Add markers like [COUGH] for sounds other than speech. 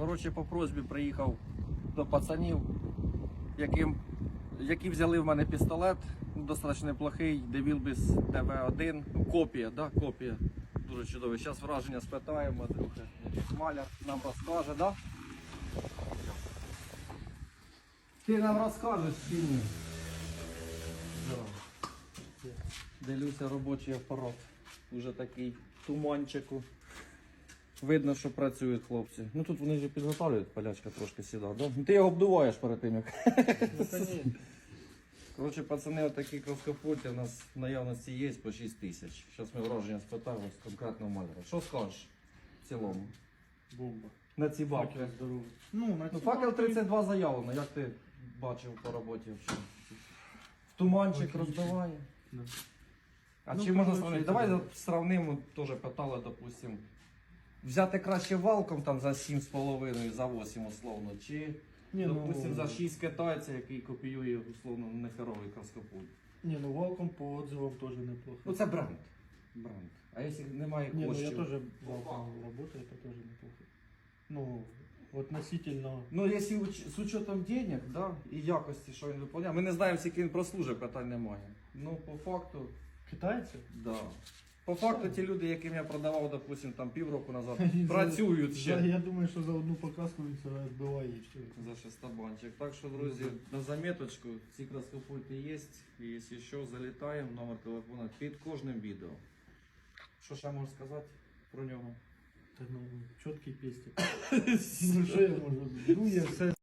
Коротше, по просьбі приїхав до пацанів, яким, які взяли в мене пістолет, достатньо неплохий, Девілбіс ТВ-1, ну, копія, да, копія. Дуже чудовий. Зараз враження спитаємо, Андрюха. Маляр нам розкаже, да? Ти нам розкажеш чи ні? Дивлюся робочий апарат. Уже такий туманчику. Видно, що працюють хлопці. Ну тут вони вже підготовлюють, палячка трошки сіла, да? Ну, Ти його обдуваєш перед тим, як. Коротше, пацани, отакі кроскопульти у нас в наявності є по 6 тисяч. Зараз ми враження спитаємо з конкретного маляра. Що скажеш в цілому? Бомба. На ці бабки. Ну, на Ну, ці факел 32 заявлено, як ти бачив по роботі взагалі? В туманчик розбиває. Да. А Ну, чи можна сравнити? Давай сравнимо, теж питали, допустим Взяти краще валком там за 7,5, за 8 условно, чи Ні, ну, допустим за 6 китайця, який копіює условно нехеровий каскопуль. Ні, ну валком по отзывам теж неплохо. Ну це бренд. Бренд. А якщо немає Не, ну я коштів? тоже валком работаю, это тоже неплохо. Ну, относительно... Ну, якщо уч- з учетом денег, да, і якості, що він виконує. Ми не знаємо, скільки він прослужить, питань немає. Ну, по факту, Китайцы? да. По факту ті люди, яким я продавав, допустим, там півроку назад, [LAUGHS] працюють ще. я думаю, що за одну показку він себе збиває все. За шестобанчик. Так що, друзі, на заметочку, ці краскопульти є. І якщо що, залітаємо, номер телефона під кожним відео. Що ще можу сказати про нього? Та ну, чіткий пестик. [LAUGHS] ну що я можу? Дує все